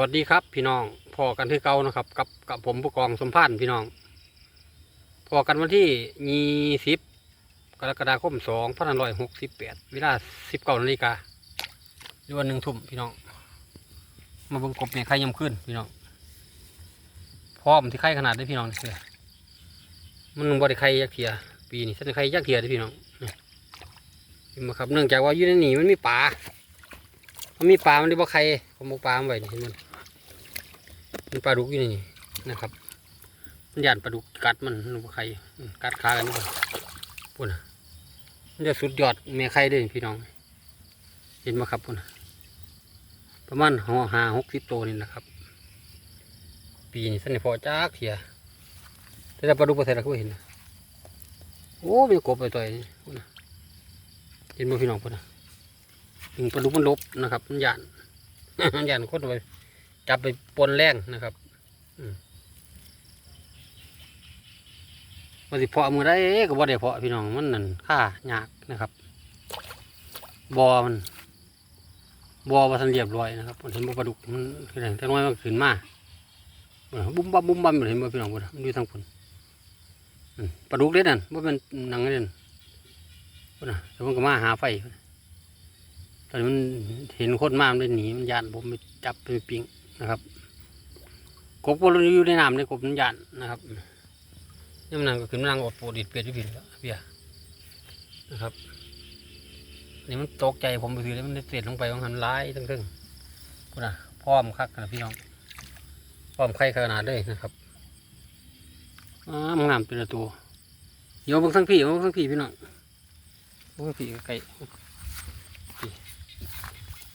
วัสดีครับพี่น้องพอกันที่เก่านะครับ กับกับผมผู้กองสมพันธ์พี่น้องพอกันวันที่ยี่สิบกรกฎาคมสองพันร้อยหกสิบแปดเวลาสิบเก้านาฬิกาหรือวันหนึ่งทุ่มพี่น้อง มาบิ่งกบเนี่ยไข่ยำขึ้นพี่น้องพร้อมที่ไข่ขนาดได้พี่น้องเสือมันบริไข่ยักเทียปีนี้ฉันไข่ยักเทียได้พี่น้องนี่เห็นไหมครับเนื่องจากว่าอยู่ในนี่มันมีปลา มันมีปลามันได้บ่ใครผมบอกปลามันไว้นี่เห็นมันมันปลาดุกอยู่นี่นะครับ มันหยานปลาดุกกัดมันมันบ่ใครกัดขากันนี่บ่ปุ่นน่ะมันจะสุดยอดแม่ไข่ด้วยพี่น้อง เห็นไหมครับปุ่นประมาณหอหาหกสิบตัวนี่นะครับ ปีนี้สนนิพอจักเถียแต่ถ้าปลาดุกประเทศเราก็บ่เห็นนะโอ้มีกบไปตัวนี้ปุ่นะเห็นไหมพี่น้องปุ่นนะ ปลาดุกมันลบนะครับ มันหยานมันหยานคนไปจับไปปนแรงนะครับอืมว่าสิเพาะมือได้ก็บ่ได้เพาะพี่น้องมันนั่นค่ายากนะครับบอมันบอว่าทันเรียบร้อยนะครับผมเห็นบ่ปลาดุกมันคืออะไรแต่น้อยมันขึ้นมาบุ้มบัมบุ้มบัมเห็นบ่พี่น้องบ่มันอยู่ทางคนปลาดุกเล่นนั่นว่เป็นหนังเล่นพุ่นน่ะแล้วมันก็มาหาไฟ อนนี้มันเห็นคนมามันเลยหนีมันยานผมไปจับไปปิงนะครับ กบก็อยู่ในน้ำในกบมันยานนะครับนี่มันนั่งก็ขึ้นมานั่งอดปวดดิดเปียดที่ผิดแล้วเปียนะครับนี่มันตกใจผมไปคือแล้วมันได้เสียลงไปของหันร้ายทั้งๆกูนะพร้อมคักนะพี่น้องพร้อมไข่ขนาดเลยนะครับอ้ามงามเป็นตัวโยมบางทั้งพี่โยมบางทั้งพี่พี่น้องบางทั้งพี่ไก่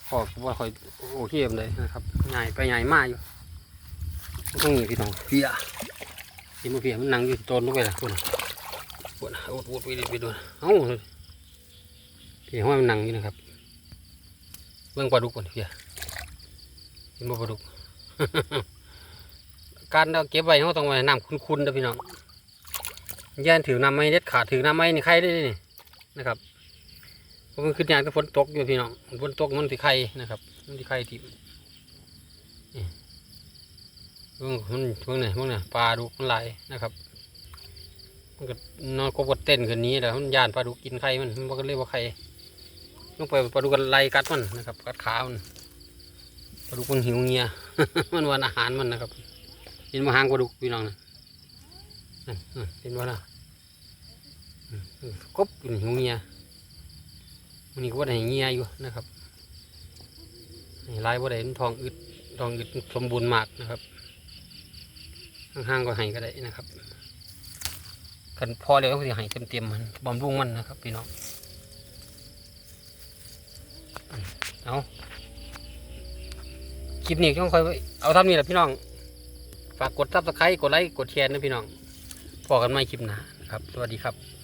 พอว่าคอยโอเคมเลยนะครับใหญ่ไปใหญ่มากอยู่ต้องมีพี่น้องเพียเห็นมาเพียมันนั่งอยู่ตนลงไปละคุณปวดอดปวดไปดิไปดูเอ้าเพียห้อยมันนั่งอยู่นะครับเบื้องปลาดุกก่อนเพียเห็นบ่ปลาดุกการเราเก็บไว้เขาต้องไว้น้ำคุ้นๆนะพี่น้องย่นถือน้ำไม่เด็ดขาดถือน้ำไม่นี่ใครได้นี่นะครับ มันขึ้นยากแต่ฝนตกอยู่พี่น้องฝนตกมันสิไข่นะครับ มันสิไข่ทิ่มนี่เบิ่งมันเบิ่งนี่เบิ่งนี่ปลาดุกมันไหลนะครับ มันก็นอนกบกดเต้นขึ้นนี้แล้วมันยานปลาดุกกินไข่มันมันก็เรียกว่าไข่ลงไปปลาดุกกันไล่กัดมันนะครับ กัดขามันปลาดุกมันหิวเงียมันวันอาหารมันนะครับเห็นมาหางปลาดุกพี่น้องนะเห็นว่านะกบมันหิวเงีย มันนี่ก็ว่าได้เงียอยู่นะครับลายว่าได้มันทองอึดทองอึดสมบูรณ์มากนะครับห่างๆก็ให้ก็ได้นะครับกันพอแล้วก็จะให้เต็มๆมันบำรุงมันนะครับพี่น้องเอาคลิปนี้ต้องคอยเอาทำนี่แหละพี่น้อง ฝากกดซับสไครต์กดไลค์กดแชร์นะพี่น้องพอกันไม่คลิปหน้านะครับ สวัสดีครับ